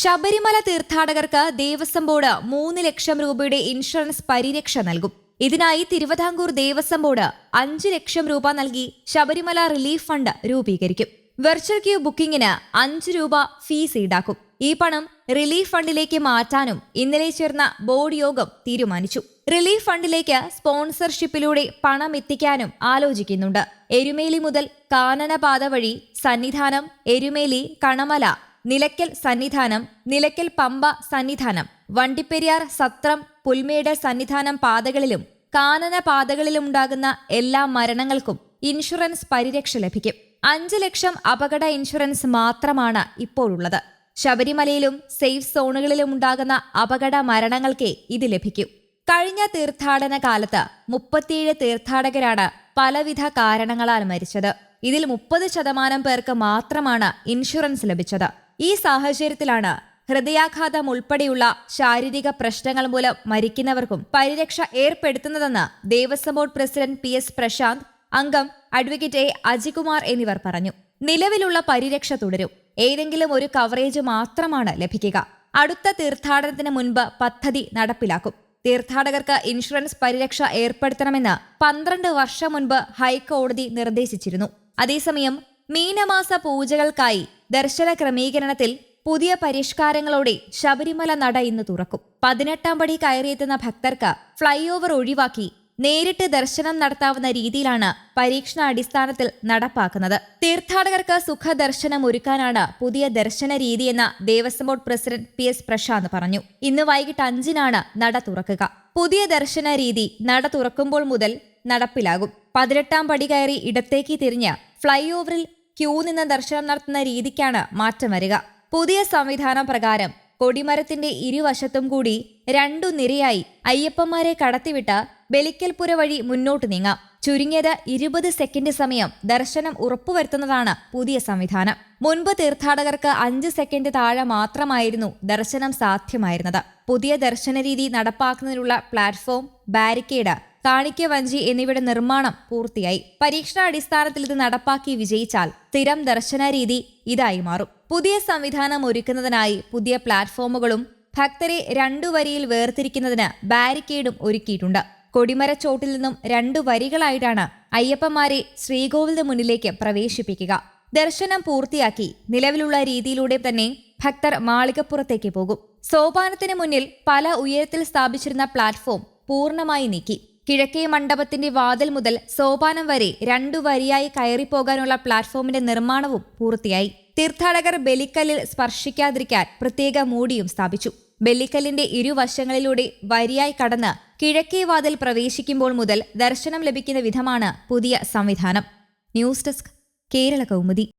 ശബരിമല തീർത്ഥാടകർക്ക് ദേവസ്വം ബോർഡ് മൂന്ന് ലക്ഷം രൂപയുടെ ഇൻഷുറൻസ് പരിരക്ഷ നൽകും. ഇതിനായി തിരുവിതാംകൂർ ദേവസ്വം ബോർഡ് അഞ്ച് ലക്ഷം രൂപ നൽകി ശബരിമല റിലീഫ് ഫണ്ട് രൂപീകരിക്കും. വെർച്വൽ ക്യൂ ബുക്കിംഗിന് അഞ്ച് രൂപ ഫീസ് ഈടാക്കും. ഈ പണം റിലീഫ് ഫണ്ടിലേക്ക് മാറ്റാനും ഇന്നലെ ചേർന്ന ബോർഡ് യോഗം തീരുമാനിച്ചു. റിലീഫ് ഫണ്ടിലേക്ക് സ്പോൺസർഷിപ്പിലൂടെ പണം എത്തിക്കാനും ആലോചിക്കുന്നുണ്ട്. എരുമേലി മുതൽ കാനനപാത വഴി സന്നിധാനം എരുമേലി കണമല നിലയ്ക്കൽ സന്നിധാനം നിലയ്ക്കൽ പമ്പ സന്നിധാനം വണ്ടിപ്പെരിയാർ സത്രം പുൽമേട് സന്നിധാനം പാതകളിലും കാനന പാതകളിലുണ്ടാകുന്ന എല്ലാ മരണങ്ങൾക്കും ഇൻഷുറൻസ് പരിരക്ഷ ലഭിക്കും. അഞ്ച് ലക്ഷം അപകട ഇൻഷുറൻസ് മാത്രമാണ് ഇപ്പോഴുള്ളത്. ശബരിമലയിലും സേഫ് സോണുകളിലും ഉണ്ടാകുന്ന അപകട മരണങ്ങൾക്കേ ഇത് ലഭിക്കൂ. കഴിഞ്ഞ തീർത്ഥാടന കാലത്ത് മുപ്പത്തിയേഴ് തീർത്ഥാടകരാണ് പലവിധ കാരണങ്ങളാൽ മരിച്ചത്. ഇതിൽ മുപ്പത് ശതമാനം പേർക്ക് മാത്രമാണ് ഇൻഷുറൻസ് ലഭിച്ചത്. ഈ സാഹചര്യത്തിലാണ് ഹൃദയാഘാതം ഉൾപ്പെടെയുള്ള ശാരീരിക പ്രശ്നങ്ങൾ മൂലം മരിക്കുന്നവർക്കും പരിരക്ഷ ഏർപ്പെടുത്തുന്നതെന്ന് Devaswom board president P S Prashanth അംഗം അഡ്വക്കേറ്റ് എ അജികുമാർ എന്നിവർ പറഞ്ഞു. നിലവിലുള്ള പരിരക്ഷ തുടരും. ഏതെങ്കിലും ഒരു കവറേജ് മാത്രമാണ് ലഭിക്കുക. അടുത്ത തീർത്ഥാടനത്തിന് മുൻപ് പദ്ധതി നടപ്പിലാക്കും. തീർത്ഥാടകർക്ക് ഇൻഷുറൻസ് പരിരക്ഷ ഏർപ്പെടുത്തണമെന്ന് പന്ത്രണ്ട് വർഷം മുൻപ് ഹൈക്കോടതി നിർദ്ദേശിച്ചിരുന്നു. അതേസമയം മീനമാസ പൂജകൾക്കായി ദർശന ക്രമീകരണത്തിൽ പുതിയ പരിഷ്കാരങ്ങളോടെ ശബരിമല നട ഇന്ന് തുറക്കും. പതിനെട്ടാം പടി കയറിയെത്തുന്ന ഭക്തർക്ക് ഫ്ലൈ ഓവർ ഒഴിവാക്കി നേരിട്ട് ദർശനം നടത്താവുന്ന രീതിയിലാണ് പരീക്ഷണാടിസ്ഥാനത്തിൽ നടപ്പാക്കുന്നത്. തീർത്ഥാടകർക്ക് സുഖദർശനം ഒരുക്കാനാണ് പുതിയ ദർശന രീതിയെന്ന Devaswom board president P S Prashanth പറഞ്ഞു. ഇന്ന് വൈകിട്ട് അഞ്ചിനാണ് നട തുറക്കുക. പുതിയ ദർശന രീതി നട തുറക്കുമ്പോൾ മുതൽ നടപ്പിലാകും. പതിനെട്ടാം പടി കയറി ഇടത്തേക്ക് തിരിഞ്ഞ് ഫ്ലൈ ഓവറിൽ ക്യൂ നിന്ന് ദർശനം നടത്തുന്ന രീതിക്കാണ് മാറ്റം വരിക. പുതിയ സംവിധാനം പ്രകാരം കൊടിമരത്തിന്റെ ഇരുവശത്തും കൂടി രണ്ടു നിരയായി അയ്യപ്പന്മാരെ കടത്തിവിട്ട് ബലിക്കൽപുര വഴി മുന്നോട്ട് നീങ്ങാം. ചുരുങ്ങിയത് ഇരുപത് സെക്കൻഡ് സമയം ദർശനം ഉറപ്പുവരുത്തുന്നതാണ് പുതിയ സംവിധാനം. മുൻപ് തീർത്ഥാടകർക്ക് അഞ്ച് സെക്കൻഡ് താഴെ മാത്രമായിരുന്നു ദർശനം സാധ്യമായിരുന്നത്. പുതിയ ദർശന രീതി നടപ്പാക്കുന്നതിനുള്ള പ്ലാറ്റ്ഫോം ബാരിക്കേഡ് കാണിക്ക വഞ്ചി എന്നിവയുടെ നിർമ്മാണം പൂർത്തിയായി. പരീക്ഷണാടിസ്ഥാനത്തിൽ ഇത് നടപ്പാക്കി വിജയിച്ചാൽ സ്ഥിരം ദർശന രീതി ഇതായി മാറും. പുതിയ സംവിധാനം ഒരുക്കുന്നതിനായി പുതിയ പ്ലാറ്റ്ഫോമുകളും ഭക്തരെ രണ്ടു വരിയിൽ വേർതിരിക്കുന്നതിന് ബാരിക്കേഡും ഒരുക്കിയിട്ടുണ്ട്. കൊടിമരച്ചോട്ടിൽ നിന്നും രണ്ടു വരികളായിട്ടാണ് അയ്യപ്പന്മാരെ ശ്രീകോവിലിന് മുന്നിലേക്ക് പ്രവേശിപ്പിക്കുക. ദർശനം പൂർത്തിയാക്കി നിലവിലുള്ള രീതിയിലൂടെ തന്നെ ഭക്തർ മാളികപ്പുറത്തേക്ക് പോകും. സോപാനത്തിന് മുന്നിൽ പല ഉയരത്തിൽ സ്ഥാപിച്ചിരുന്ന പ്ലാറ്റ്ഫോം പൂർണമായി നീക്കി. കിഴക്കേ മണ്ഡപത്തിന്റെ വാതിൽ മുതൽ സോപാനം വരെ രണ്ടു വരിയായി കയറിപ്പോകാനുള്ള പ്ലാറ്റ്ഫോമിന്റെ നിർമ്മാണവും പൂർത്തിയായി. തീർത്ഥാടകർ ബലിക്കല്ലിൽ സ്പർശിക്കാതിരിക്കാൻ പ്രത്യേക മൂടിയും സ്ഥാപിച്ചു. ബലിക്കല്ലിന്റെ ഇരുവശങ്ങളിലൂടെ വരിയായി കടന്ന് കിഴക്കേ വാതിൽ പ്രവേശിക്കുമ്പോൾ മുതൽ ദർശനം ലഭിക്കുന്ന വിധമാണ് പുതിയ സംവിധാനം. News desk Kerala Kaumudi.